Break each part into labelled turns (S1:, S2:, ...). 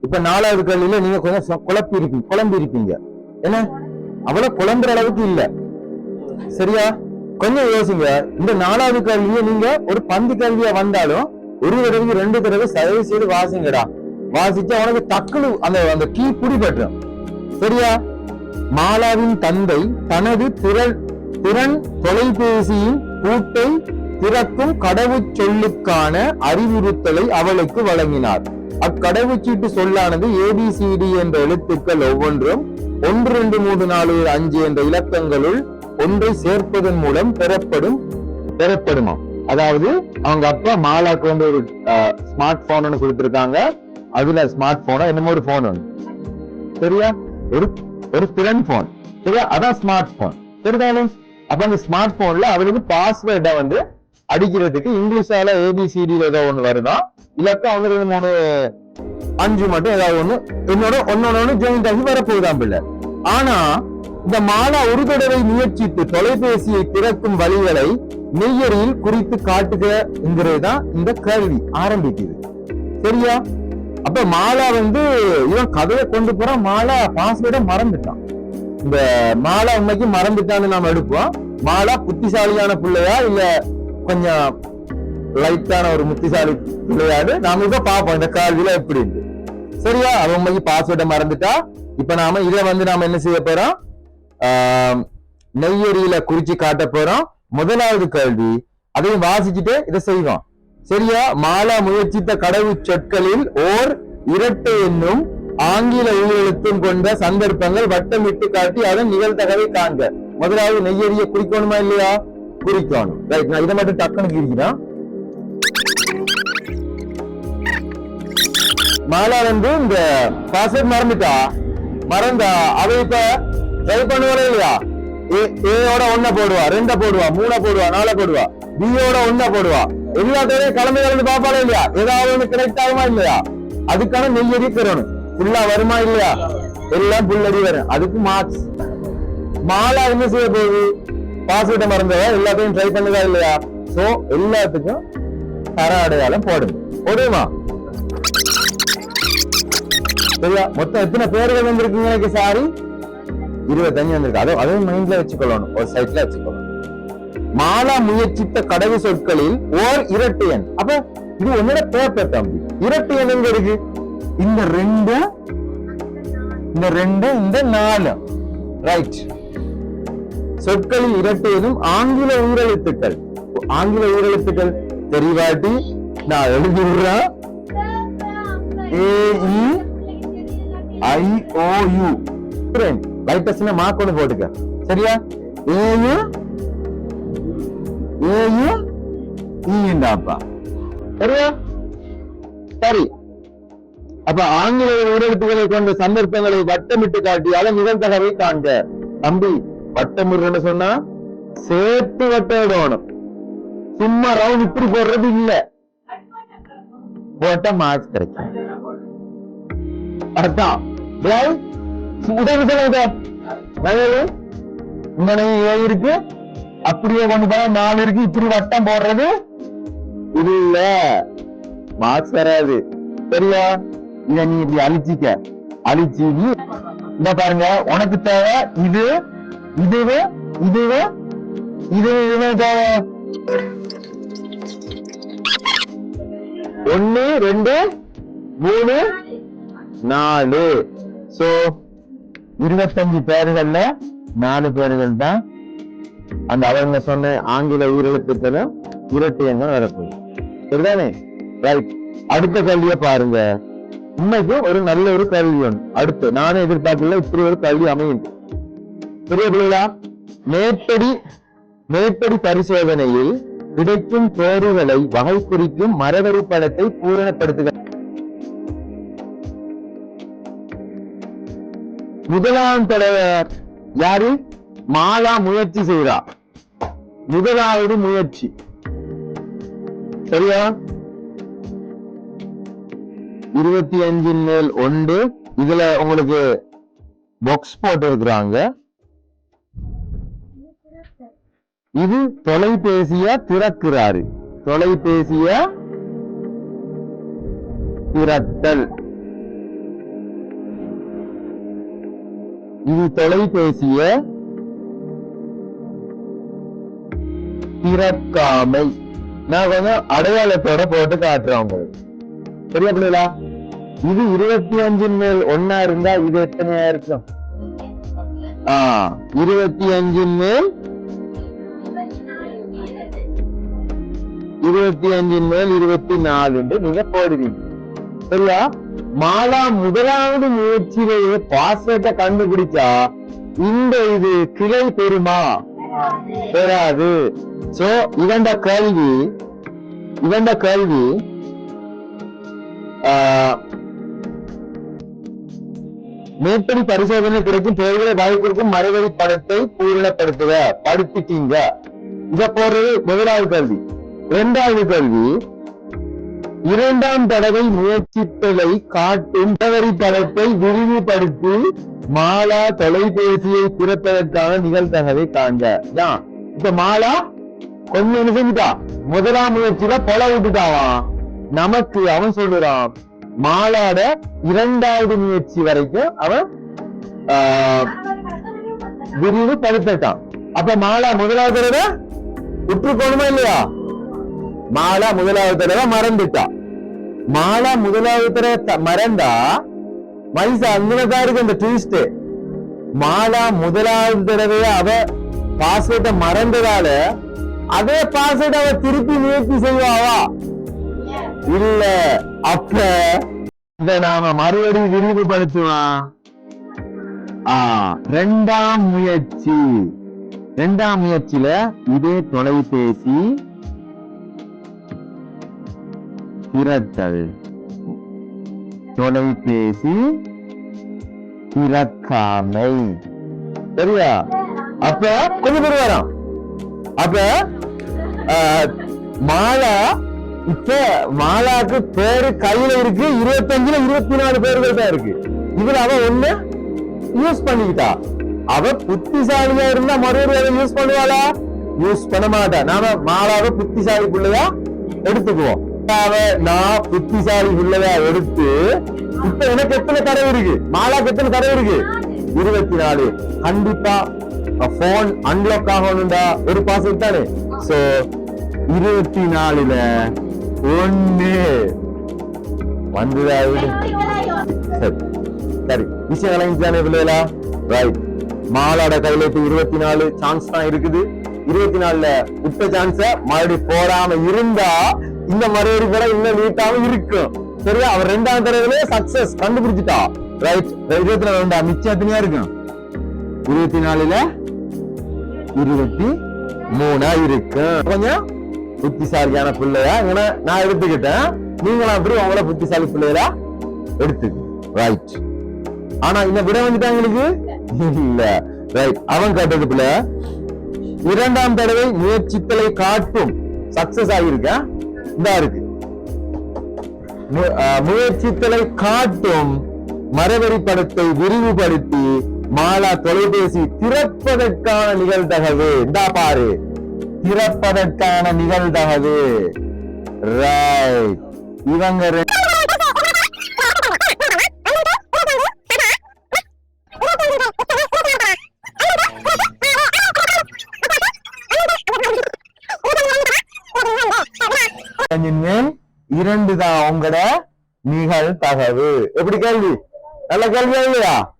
S1: இப்ப நாலாவது கல்வியில நீங்க கொஞ்சம் குழப்பி இருப்பீங்க குழம்பி இருப்பீங்க என்ன? அவ்வளவு குழம்புற அளவுக்கு இல்ல. சரியா? கொஞ்சம் யோசிங்க. இந்த நாலாவது கேள்வியை நீங்க ஒரு பந்து கல்வியா வந்தாலும் ஒரு தடவைக்கு ரெண்டு தடவை தயவு செய்து வாசிங்கடா. வாசிச்சு அவனுக்கு டக்குனு அந்த அந்த கீ பிடிபட்டுரும். சரியா? மாலாவின் தந்தை தனது திறன் திறன் தொலைபேசியின் கூட்டை திறக்கும் கடவுச் சொல்லுக்கான அறிவுறுத்தலை அவளுக்கு வழங்கினார். அக்கடவுச்சீட்டு சொல்லானது ஏபிசிடி என்ற எழுத்துக்கள் ஒவ்வொன்றும் ஒன்று ரெண்டு மூன்று நாலு அஞ்சு என்ற இலக்கங்களுள் ஒன்றை சேர்ப்பதன் மூலம் பெறப்படும் பெறப்படுமா? அதாவது அவங்க அப்பா மாலாக்கு வந்து ஒரு ஸ்மார்ட் போன் ஒன்று கொடுத்துருக்காங்க. அதுல ஸ்மார்ட் போனா என்னமோ ஒரு போன் ஒன்று சரியா? ஒரு ஒரு திறன் போன் சரியா? அதான் ஸ்மார்ட் போன் சரிதானே? அப்ப அந்த ஸ்மார்ட் போன்ல அவருக்கு பாஸ்வேர்டை வந்து அடிக்கிறதுக்கு இங்கிலீஷால ஏபிசிடி ஏதோ ஒண்ணு வருதா? இல்லாட்டா அவங்க ரெண்டு மூணு அஞ்சு மட்டும் ஏதாவது ஒண்ணு என்னோட ஒன்னோட ஒண்ணு ஜாயிண்ட் ஆகி வரப்போகுதாம் பிள்ளை. ஆனா இந்த மாலா ஒரு தடவை முயற்சித்து தொலைபேசியை திறக்கும் வழிகளை மெய்யறியில் குறித்து காட்டுகிறதுதான் இந்த கேள்வி ஆரம்பிக்குது. சரியா? அப்ப மாலா வந்து இவன் கதையை கொண்டு போறான் மாலா பாஸ்வேர்டை மறந்துட்டான். இந்த மாலா உண்மைக்கு மறந்துட்டான்னு நாம எடுப்போம். மாலா புத்திசாலியான பிள்ளையா இல்ல கொஞ்சம் லைட்டான ஒரு முத்திசாலி விளையாடு. நாம இப்ப பார்ப்போம் இந்த கேள்வியில எப்படி இருக்கு. சரியா? அவன் உண்மைக்கு பாஸ்வேர்டை மறந்துட்டா. இப்ப நாம இதை வந்து நாம என்ன செய்ய போறோம்? ஆஹ், நெய்யறியில குறிச்சு காட்ட போறோம். முதலாவது கேள்வி அதையும் வாசிச்சுட்டு இதை செய்வோம். சரியா? மாலா முயற்சித்த கடவு சொற்களில் ஓர் இரட்டை என்னும் ஆங்கில உயிரெழுத்தும் கொண்ட சந்தர்ப்பங்கள் வட்டமிட்டு காட்டி அதன் நிகழ்தகவை காண்க. முதலாவது நெய்யறிய குறிக்கணுமா இல்லையா? குறிக்கணும் ரைட் நான் இதை மட்டும் டக்குன்னு குறிக்கிறேன். மாலா வந்து இந்த பாஸ்வேர்ட் மறந்துட்டா? மறந்தா? அவ இப்ப ட்ரை பண்ணுவாரே இல்லையா? ஏ ஏயோட ஒன்ன போடுவா ரெண்ட போடுவா மூண போடுவா நால போடுவா பியோட ஒன்ன போடுவா. எல்லாத்தையும் கலந்து கலந்து பாப்பாளே இல்லையா? ஏதாவது ஒண்ணு கரெக்ட் ஆகுமா இல்லையா? அதுக்கான நெய்யறி பெறணும். ஃபுல்லா வருமா இல்லையா? எல்லாம் புல்லடி வரும். அதுக்கு மார்க்ஸ் மாலா என்ன செய்ய போகுது? பாஸ்வேர்டை மறந்ததா எல்லாத்தையும் ட்ரை பண்ணுதா இல்லையா? சோ எல்லாத்துக்கும் தர அடையாளம் போடுங்க. போடுமா சரியா? மொத்தம் எத்தனை பேர்கள் வந்திருக்கீங்க எனக்கு சாரி? இருபத்தஞ்சு வந்திருக்கு. அதுவும் அதுவும் மைண்ட்ல வச்சுக்கொள்ளணும். ஒரு சைட்ல வச்சுக்கொள்ளணும். மாலா முயற்சித்த கடவு சொற்களில் ஓர் இரட்டு எண். அப்ப இது உன்னோட பேப்பர் தம்பி. இரட்டு எண் எங்க இருக்கு? இந்த ரெண்டு இந்த ரெண்டு இந்த நாலு. ரைட் சொற்களில் இரட்டையிலும் ஆங்கில உயிரெழுத்துக்கள் ஆங்கில உயிரெழுத்துக்கள் தெரிவாட்டி நான் எழுதி விடுறேன் ஏ இ ஐ மார்க் ஒன்று போட்டுக்க. சரியா? ஏயு ஏயு ஈண்டாப்பா சரியா? சரி. அப்ப ஆங்கில உயிரெழுத்துக்களை கொண்ட சந்தர்ப்பங்களை வட்டமிட்டு காட்டி அதன் நிகழ்தகவை காண்க. தம்பி வட்டமிடுறன்னு சொன்னா சேர்த்து வட்டம் சும்மா ரவுண்ட் இப்படி போடுறது இல்ல. போட்டா மார்க்ஸ் கிடைக்கும். அதான். டேய், உடனே சொல்லுங்க இருக்கு? அப்படியே கொண்டு போனா நாலு இருக்கு. இப்படி வட்டம் போடுறது? இது இல்ல. மார்க்ஸ் வராது. சரியா? இத நீ இப்படி அழிச்சிக்க. அழிச்சு இந்த பாருங்க உனக்கு தேவை இது இதுவே இதுவே இது இதுவே தேவை ஒன்னு ரெண்டு மூணு நாலு. சோ இருபத்தஞ்சு பேர்கள்ல நாலு பேர்கள் தான் அந்த அவங்க சொன்ன ஆங்கில உயிரெழுத்துக்களை இரட்டியங்கள் எண்ணம் வரப்போகுது. சரிதானே? ரைட் அடுத்த கல்வியை பாருங்க. உண்மைக்கு ஒரு நல்ல ஒரு கல்வி ஒன்று. அடுத்து நானும் எதிர்பார்க்கல இப்படி ஒரு கல்வி அமையும். பெரிய பிள்ளைகளா? மேற்படி மேற்படி பரிசோதனையில் கிடைக்கும் தேர்வுகளை வகை குறிக்கும் மரவரி படத்தை பூரணப்படுத்துக முதலாம் தலைவர் யாரு? மாலா முயற்சி செய்கிறார் முதலாவது முயற்சி. சரியா? இருபத்தி அஞ்சின் மேல் ஒன்று. இதுல உங்களுக்கு பாக்ஸ் போட்டு இருக்கிறாங்க இது தொலைபேசிய திறக்கிறாரு. தொலைபேசிய திறத்தல். இது தொலைபேசிய திறக்காமை. நான் கொஞ்சம் அடையாளத்தோட போட்டு காட்டுறேன் உங்களுக்கு. சரியா பிள்ளைகளா? இது இருபத்தி அஞ்சின் மேல் ஒன்னா இருந்தா இது எத்தனையா இருக்கும்? ஆஹ் இருபத்தி அஞ்சின் மேல் இருபத்தி அஞ்சின் மேல் இருபத்தி நாலு நீங்க போடுவீங்க. சரியா? மாலா முதலாவது முயற்சியிலேயே பாஸ்வேர்டை கண்டுபிடிச்சா இந்த இது கிளை பெறுமா? பெறாது. சோ இவண்ட கல்வி இவண்ட கல்வி ஆஹ், மேற்படி பரிசோதனை கிடைக்கும் பெயர்களை வாய்ப்பிற்கும் மறுவழி படத்தை பூரணப்படுத்துக. படுத்திட்டீங்க இத போடுறது முதலாவது கல்வி இரண்டாவது கல்வி இரண்டாம் தடவை முயற்சித்ததை காட்டும் முகவரி படத்தை விரிவுபடுத்தி மாலா தொலைபேசியை திறப்பதற்கான நிகழ்தகவை காண்க. யா, இப்ப மாலா கொஞ்சம் என்ன முதலாம் முயற்சியில பொல விட்டுட்டாவான் நமக்கு அவன் சொல்லுறான் மாலாட இரண்டாவது முயற்சி வரைக்கும் அவன் ஆஹ், விரிவுபடுத்திட்டான். அப்ப மாலா முதலாவது தடவை உற்றுக்கோணுமா இல்லையா? மாலா முதலாவது தடவை மறந்துட்டா. மாலா முதலாவது தடவை மறந்தா வயசா அங்கதான் இருக்கு இந்த ட்விஸ்ட் மாலா முதலாவது தடவை அவ பாஸ்வேர்டை மறந்ததால அதே பாஸ்வேர்ட் அவ திருப்பி முயற்சி செய்வாவா இல்ல. அப்ப இத நாம மறுபடியும் விரிவுபடுத்துவோம். ரெண்டாம் முயற்சி. ரெண்டாம் முயற்சியில இதே தொலைபேசி திறத்தல். தொலைபேசி திறக்காமை. சரியா? அப்ப கொஞ்சம் பேர் வரோம். அப்ப மாலா இப்ப மாலாக்கு பேரு கையில இருக்கு இருபத்தஞ்சுல இருபத்தி நாலு பேர்கள் தான் இருக்கு. இதுல அவ ஒண்ணு யூஸ் பண்ணிக்கிட்டா. அவ புத்திசாலியா இருந்தா மறுபடியும் அதை யூஸ் பண்ணுவாளா? யூஸ் பண்ண மாட்டா. நாம மாலாவை புத்திசாலி பிள்ளையா எடுத்துக்குவோம். அவ நான் புத்திசாலி பிள்ளையா எடுத்து இப்ப எனக்கு எத்தனை தடவை இருக்கு? மாலாக்கு எத்தனை தடவை இருக்கு? இருபத்தி நாலு கண்டிப்பா போன் அன்லாக் ஆகணும்டா. ஒரு பாசம் தானே? சோ இருபத்தி நாலுல ஒண்ணு. வந்துதா விடு சரி. சரி. விஷயம் விளங்கிச்சானே பிள்ளைகளா? ரைட் மாலாட கையில இப்ப இருபத்தி நாலு சான்ஸ் தான் இருக்குது. இருபத்தி நாலுல விட்ட சான்ஸ மறுபடியும் போடாம இருந்தா இந்த மறுபடி கூட இன்னும் நீட்டாவும் இருக்கும் சரியா? அவர் ரெண்டாம் தடவையிலே சக்சஸ் கண்டுபிடிச்சிட்டா. ரைட் இருபத்தி ரெண்டா மிச்சம் இருக்கும் இருபத்தி நாலுல இருபத்தி மூணா இருக்கும் கொஞ்சம் புத்திசாலியான பிள்ளையா? ஏன்னா நான் எடுத்துக்கிட்டேன். நீங்களும் அப்படி உங்களோட புத்திசாலி பிள்ளைகளா எடுத்துக்கு. ரைட் ஆனா இந்த விட வந்துட்டாங்களுக்கு இல்ல. ரைட் அவன் கேட்டது பிள்ளை இரண்டாம் தடவை முயற்சித்தலை காட்டும் சக்சஸ் ஆகியிருக்கேன் இதா இருக்கு. முயற்சித்தலை காட்டும் மரவரி படத்தை விரிவுபடுத்தி மாலா தொலைபேசி திறப்பதற்கான நிகழ்தகவு. இந்தா பாரு. திறப்பதற்கான நிகழ்தகவு. ரைட் இவங்க ரெ- மேல் இரண்டு தான் உங்களோட நிகழ்தகவு? எப்படி கேள்வி? நல்ல கேள்வியா இல்லையா?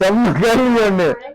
S1: செம்ம கேள்வி ஒண்ணு.